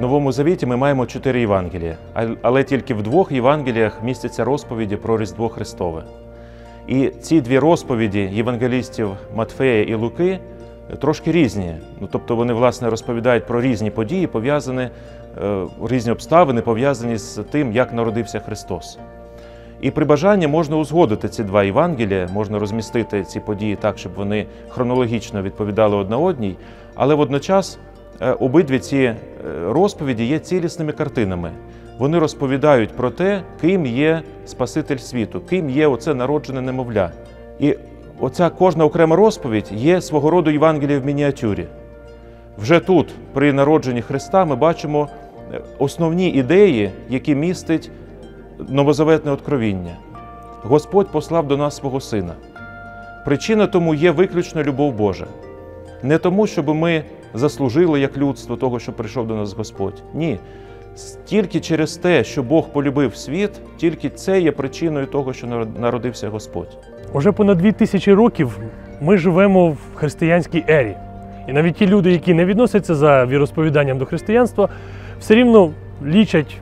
Новому Завіті ми маємо чотири Євангелія, але тільки в двох Євангеліях містяться розповіді про Різдво Христове. І ці дві розповіді євангелістів Матфея і Луки трошки різні. Ну, тобто вони, власне, розповідають про різні події, пов'язані, е, різні обставини, пов'язані з тим, як народився Христос. І при бажанні можна узгодити ці два Євангелія, можна розмістити ці події так, щоб вони хронологічно відповідали одна одній, але водночас обидві ці е, розповіді є цілісними картинами. Вони розповідають про те, ким є Спаситель світу, ким є оце народжене немовля. І оця кожна окрема розповідь є свого роду Євангеліє в мініатюрі. Вже тут, при народженні Христа, ми бачимо е, основні ідеї, які містить новозаветне откровіння. Господь послав до нас свого Сина. Причина тому є виключно любов Божа. Не тому, щоб ми заслужили як людство того, що прийшов до нас Господь. Ні. Тільки через те, що Бог полюбив світ, тільки це є причиною того, що народився Господь. Уже понад дві тисячі років ми живемо в християнській ері. І навіть ті люди, які не відносяться за віросповіданням до християнства, все рівно лічать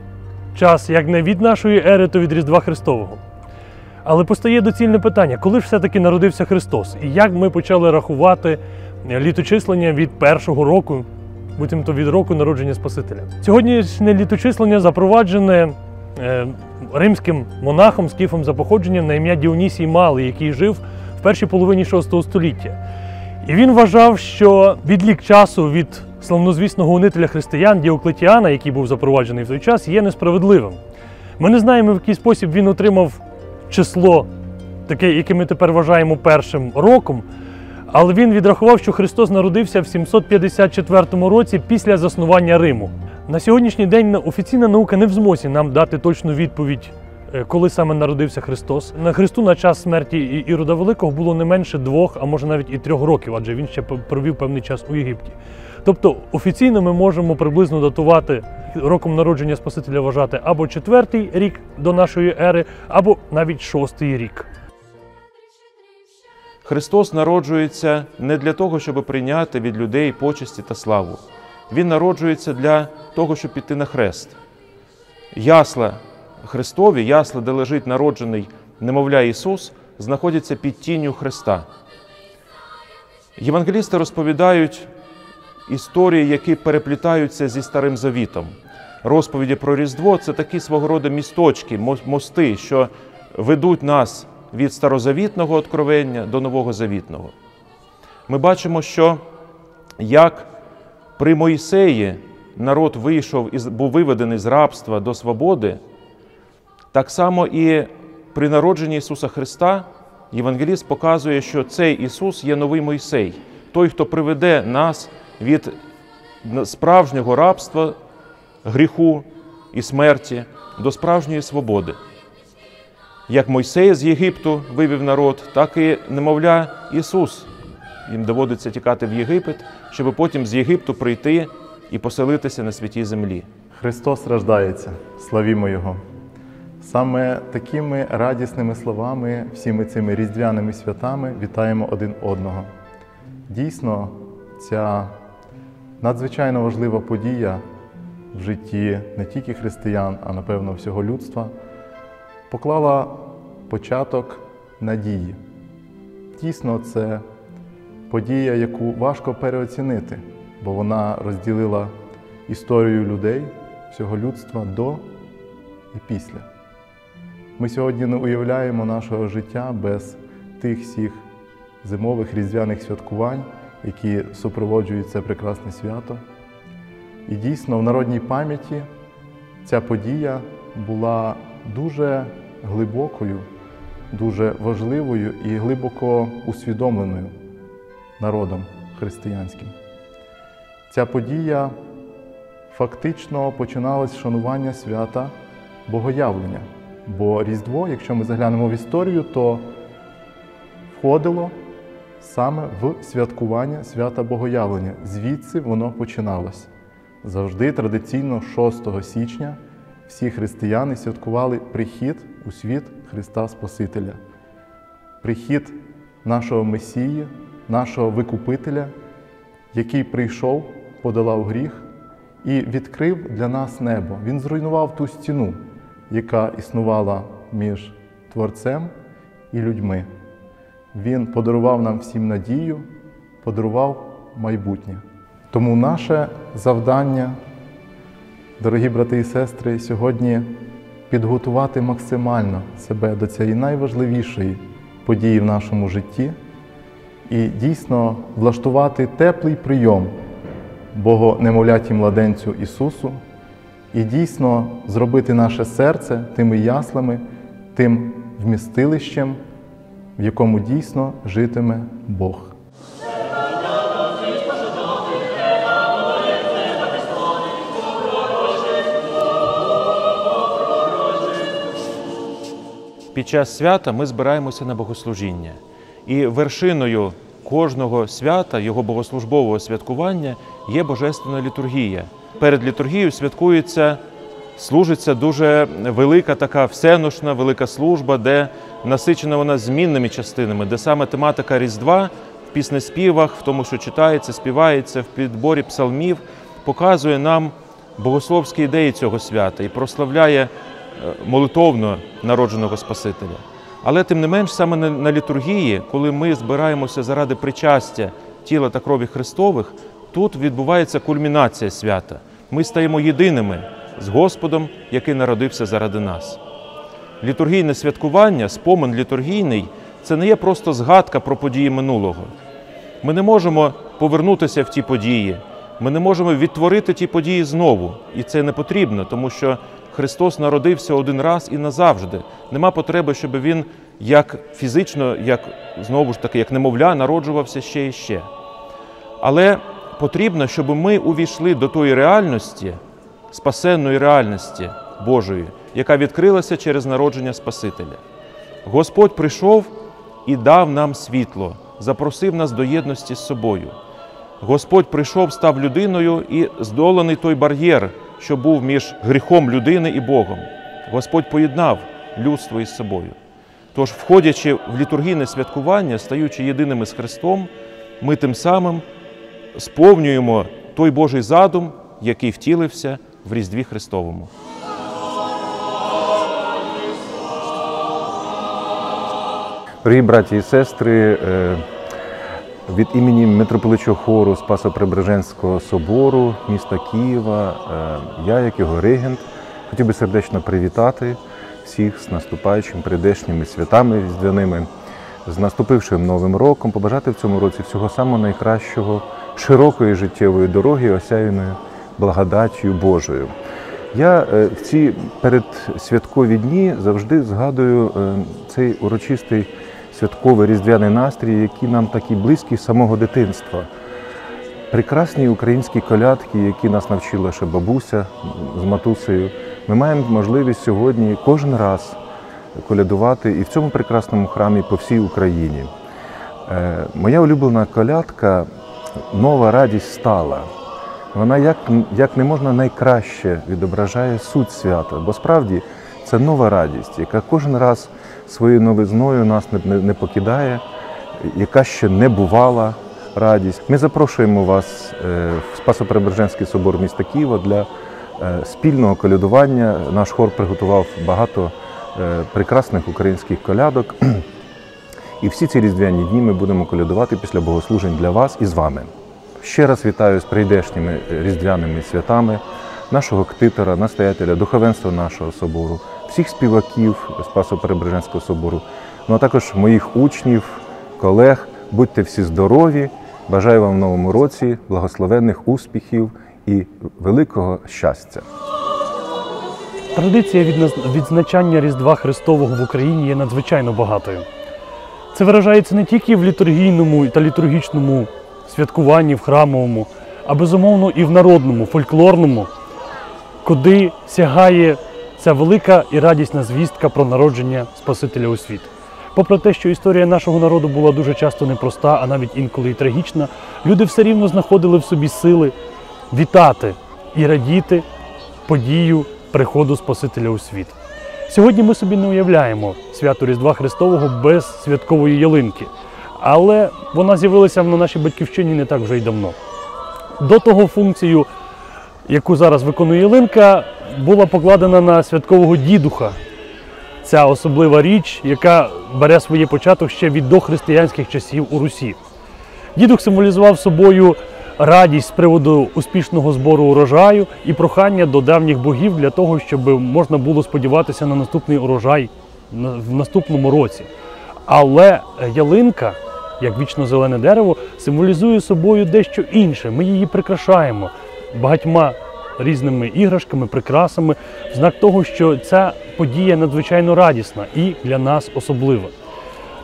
час як не від нашої ери, то від Різдва Христового. Але постає доцільне питання, коли ж все-таки народився Христос? І як ми почали рахувати літочислення від першого року, буцімто від року народження Спасителя? Сьогоднішнє літочислення запроваджене е, римським монахом скіфом за походженням на ім'я Діонісій Малий, який жив в першій половині VI століття. І він вважав, що відлік часу від славнозвісного гонителя християн Діоклетіана, який був запроваджений в той час, є несправедливим. Ми не знаємо, в який спосіб він отримав число, таке, яке ми тепер вважаємо першим роком. Але він відрахував, що Христос народився в 754 році після заснування Риму. На сьогоднішній день офіційна наука не в змозі нам дати точну відповідь, е, коли саме народився Христос. На Христу на час смерті Ірода Великого було не менше двох, а може навіть і трьох років, адже він ще провів певний час у Єгипті. Тобто офіційно ми можемо приблизно датувати роком народження Спасителя вважати або четвертий рік до нашої ери, або навіть шостий рік. Христос народжується не для того, щоб прийняти від людей почесті та славу. Він народжується для того, щоб піти на хрест. Ясла Христові, ясла, де лежить народжений немовля Ісус, знаходяться під тінню Христа. Євангелісти розповідають історії, які переплітаються зі Старим Завітом. Розповіді про Різдво це такі свого роду місточки, мости, що ведуть нас від старозавітного откровення до нового завітного. Ми бачимо, що як при Моїсеї народ вийшов із був виведений з рабства до свободи, так само і при народженні Ісуса Христа Євангеліст показує, що цей Ісус є новий Мойсей, той, хто приведе нас від справжнього рабства, гріху і смерті до справжньої свободи. Як Мойсей з Єгипту вивів народ, так і немовля Ісус. Їм доводиться тікати в Єгипет, щоб потім з Єгипту прийти і поселитися на святій землі. Христос рождається, славімо Його. Саме такими радісними словами, всіми цими різдвяними святами вітаємо один одного. Дійсно, ця надзвичайно важлива подія в житті не тільки християн, а напевно всього людства, поклала початок надії. Дійсно, це подія, яку важко переоцінити, бо вона розділила історію людей, всього людства до і після. Ми сьогодні не уявляємо нашого життя без тих всіх зимових різдвяних святкувань, які супроводжують це прекрасне свято. І дійсно в народній пам'яті ця подія була дуже глибокою, дуже важливою і глибоко усвідомленою народом християнським. Ця подія фактично починалась з шанування свята Богоявлення. Бо Різдво, якщо ми заглянемо в історію, то входило саме в святкування свята Богоявлення. Звідси воно починалось. Завжди традиційно 6 січня всі християни святкували прихід у світ Христа Спасителя, прихід нашого Месії, нашого Викупителя, який прийшов, подолав гріх і відкрив для нас небо. Він зруйнував ту стіну, яка існувала між Творцем і людьми. Він подарував нам всім надію, подарував майбутнє. Тому наше завдання, дорогі брати і сестри, сьогодні підготувати максимально себе до цієї найважливішої події в нашому житті і дійсно влаштувати теплий прийом Богонемовляті младенцю Ісусу, і дійсно зробити наше серце тими яслами, тим вмістилищем, в якому дійсно житиме Бог. Під час свята ми збираємося на богослужіння. І вершиною кожного свята, його богослужбового святкування, є божественна літургія. Перед літургією святкується, служиться дуже велика така всеношна, велика служба, де насичена вона змінними частинами, де саме тематика Різдва в піснеспівах, в тому, що читається, співається, в підборі псалмів, показує нам богословські ідеї цього свята і прославляє молитовно народженого Спасителя. Але тим не менш, саме на, літургії, коли ми збираємося заради причастя тіла та крові Христових, тут відбувається кульмінація свята. Ми стаємо єдиними з Господом, який народився заради нас. Літургійне святкування, спомин літургійний це не є просто згадка про події минулого. Ми не можемо повернутися в ті події, ми не можемо відтворити ті події знову. І це не потрібно, тому що Христос народився один раз і назавжди. Нема потреби, щоб Він як фізично, як знову ж таки, як немовля, народжувався ще і ще. Але потрібно, щоб ми увійшли до тої реальності, спасенної реальності Божої, яка відкрилася через народження Спасителя. Господь прийшов і дав нам світло, запросив нас до єдності з собою. Господь прийшов, став людиною і здоланий той бар'єр, що був між гріхом людини і Богом. Господь поєднав людство із собою. Тож, входячи в літургійне святкування, стаючи єдиними з Христом, ми тим самим сповнюємо той Божий задум, який втілився в Різдві Христовому. Дорогі браті і сестри, е, від імені митрополичого хору Спасо-Преображенського собору міста Києва, е, я, як його регент, хотів би сердечно привітати всіх з наступаючими прийдешніми святами різдвяними, з наступившим новим роком, побажати в цьому році всього самого найкращого, широкої життєвої дороги, осяяною благодаттю Божою. Я е, в ці передсвяткові дні завжди згадую е, цей урочистий святковий різдвяний настрій, який нам такий близький з самого дитинства. Прекрасні українські колядки, які нас навчила ще бабуся з матусею. Ми маємо можливість сьогодні кожен раз колядувати і в цьому прекрасному храмі по всій Україні. Е, Моя улюблена колядка Нова радість стала. Вона як, як не можна найкраще відображає суть свята, бо справді це нова радість, яка кожен раз своєю новизною нас не, не, покидає, яка ще не бувала радість. Ми запрошуємо вас е, в Спасо-Преображенський собор міста Києва для е, спільного колядування. Наш хор приготував багато е, прекрасних українських колядок. І всі ці різдвяні дні ми будемо колядувати після богослужень для вас і з вами. Ще раз вітаю з прийдешніми різдвяними святами нашого ктитора, настоятеля, духовенства нашого собору, всіх співаків Спасо-Преображенського собору, ну а також моїх учнів, колег. Будьте всі здорові! Бажаю вам в новому році благословенних успіхів і великого щастя. Традиція відзначання Різдва Христового в Україні є надзвичайно багатою. Це виражається не тільки в літургійному та літургічному святкуванні, в храмовому, а безумовно і в народному, фольклорному, куди сягає ця велика і радісна звістка про народження Спасителя у світ. Попри те, що історія нашого народу була дуже часто непроста, а навіть інколи і трагічна, люди все рівно знаходили в собі сили вітати і радіти подію приходу Спасителя у світ. Сьогодні ми собі не уявляємо свято Різдва Христового без святкової ялинки, але вона з'явилася на нашій батьківщині не так вже й давно. До того функцію яку зараз виконує ялинка, була покладена на святкового дідуха. Ця особлива річ, яка бере своє початок ще від дохристиянських часів у Русі. Дідух символізував собою радість з приводу успішного збору урожаю і прохання до давніх богів для того, щоб можна було сподіватися на наступний урожай в наступному році. Але ялинка, як вічно зелене дерево, символізує собою дещо інше. Ми її прикрашаємо багатьма різними іграшками, прикрасами, в знак того, що ця подія надзвичайно радісна і для нас особлива.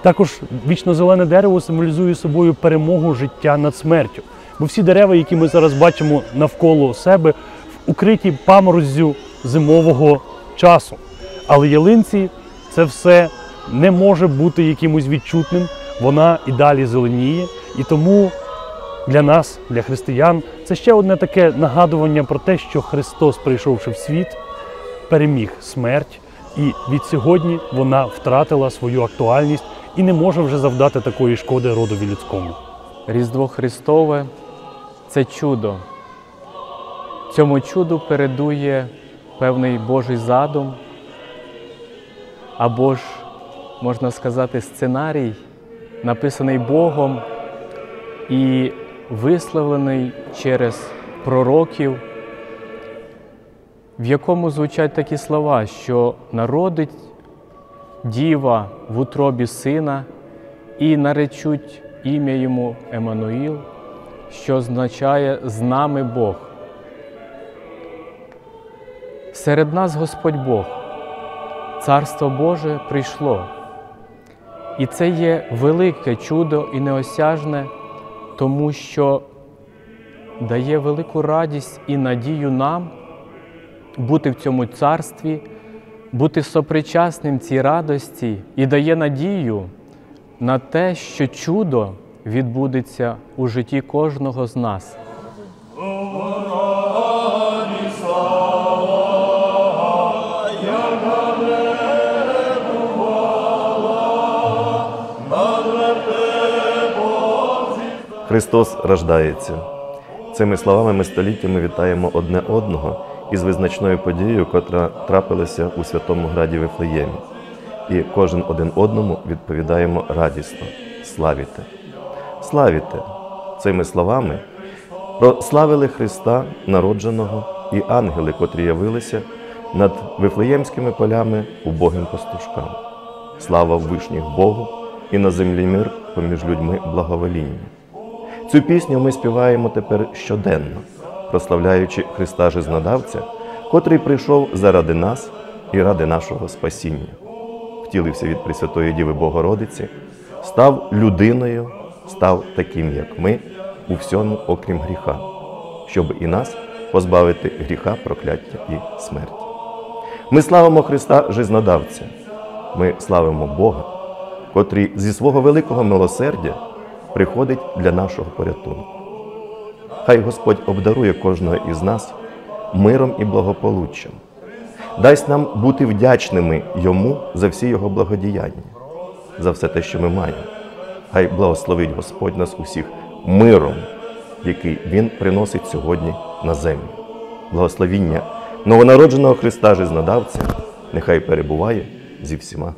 Також вічно зелене дерево символізує собою перемогу життя над смертю. Бо всі дерева, які ми зараз бачимо навколо себе, укриті памороззю зимового часу. Але ялинці це все не може бути якимось відчутним, вона і далі зеленіє. І тому для нас, для християн, це ще одне таке нагадування про те, що Христос, прийшовши в світ, переміг смерть, і від сьогодні вона втратила свою актуальність і не може вже завдати такої шкоди родові людському. Різдво Христове це чудо. Цьому чуду передує певний Божий задум, або ж, можна сказати, сценарій, написаний Богом і висловлений через пророків, в якому звучать такі слова, що народить діва в утробі сина і наречуть ім'я йому Еммануїл, що означає з нами Бог. Серед нас Господь Бог, Царство Боже прийшло. І це є велике чудо і неосяжне, тому що дає велику радість і надію нам бути в цьому царстві, бути сопричасним цій радості і дає надію на те, що чудо відбудеться у житті кожного з нас. Христос рождається. Цими словами ми століттями вітаємо одне одного із визначною подією, котра трапилася у святому граді Вифлеємі. І кожен один одному відповідаємо радісно славіте. Славіте цими словами прославили Христа народженого і ангели, котрі явилися над Вифлеємськими полями убогим пастушкам. Слава вишніх Богу і на землі мир поміж людьми благовоління. Цю пісню ми співаємо тепер щоденно, прославляючи Христа Жизнодавця, котрий прийшов заради нас і ради нашого спасіння, втілився від Пресвятої Діви Богородиці, став людиною, став таким, як ми, у всьому, окрім гріха, щоб і нас позбавити гріха, прокляття і смерті. Ми славимо Христа Жизнодавця, ми славимо Бога, котрий зі свого великого милосердя приходить для нашого порятунку. Хай Господь обдарує кожного із нас миром і благополуччям, дасть нам бути вдячними Йому за всі Його благодіяння, за все те, що ми маємо. Хай благословить Господь нас усіх миром, який Він приносить сьогодні на землю. Благословіння новонародженого Христа Жизнодавця нехай перебуває зі всіма